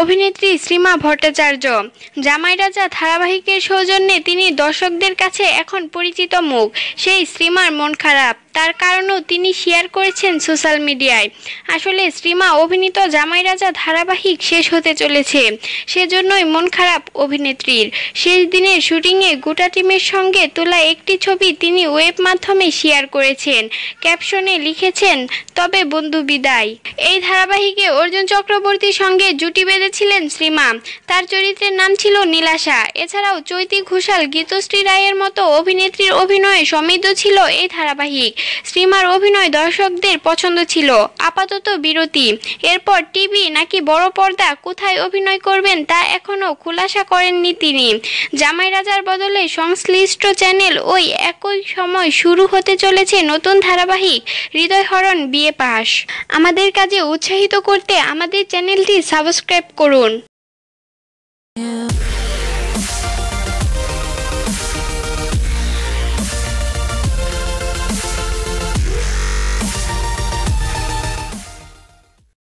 অভিনেত্রী শ্রীমা ভট্টাচার্য। জামাই রাজা ধারাবাহিকের সৌজন্যে তিনি দর্শকদের কাছে এখন পরিচিত মুখ। সেই শ্রীমার মন খারাপ। তার কারণও তিনি শেয়ার করেছেন সোশ্যাল মিডিয়ায় আসলে শ্রীমা অভিনীত জামাই রাজা ধারাবাহিক শেষ হতে চলেছে। সেজন্যই মন খারাপ অভিনেত্রীর। শেষ দিনের শুটিংয়ে গোটা টিমের সঙ্গে তোলা একটি ছবি তিনি ওয়েব মাধ্যমে শেয়ার করেছেন। ক্যাপশনে লিখেছেন, তবে বন্ধু বিদায়। এই ধারাবাহিকে অর্জুন চক্রবর্তীর সঙ্গে জুটি বেঁধেছিলেন শ্রীমা। তার চরিত্রের নাম ছিল নীলাশা। এছাড়াও চৈতি ঘোষাল, গীতশ্রী রায়ের মতো অভিনেত্রীর অভিনয়ে সমৃদ্ধ ছিল এই ধারাবাহিক। শ্রীমার অভিনয় দর্শকদের পছন্দ ছিল। আপাতত বিরতি। এরপর টিভি নাকি বড় পর্দা কোথায় অভিনয় করবেন তা এখনও খুলাসা করেননি তিনি। জামাই রাজার বদলে সংশ্লিষ্ট চ্যানেল ওই একই সময় শুরু হতে চলেছে নতুন ধারাবাহিক, হৃদয়হরণ বিয়ে পাশ আমাদের কাজে উৎসাহিত করতে আমাদের চ্যানেলটি সাবস্ক্রাইব করুন।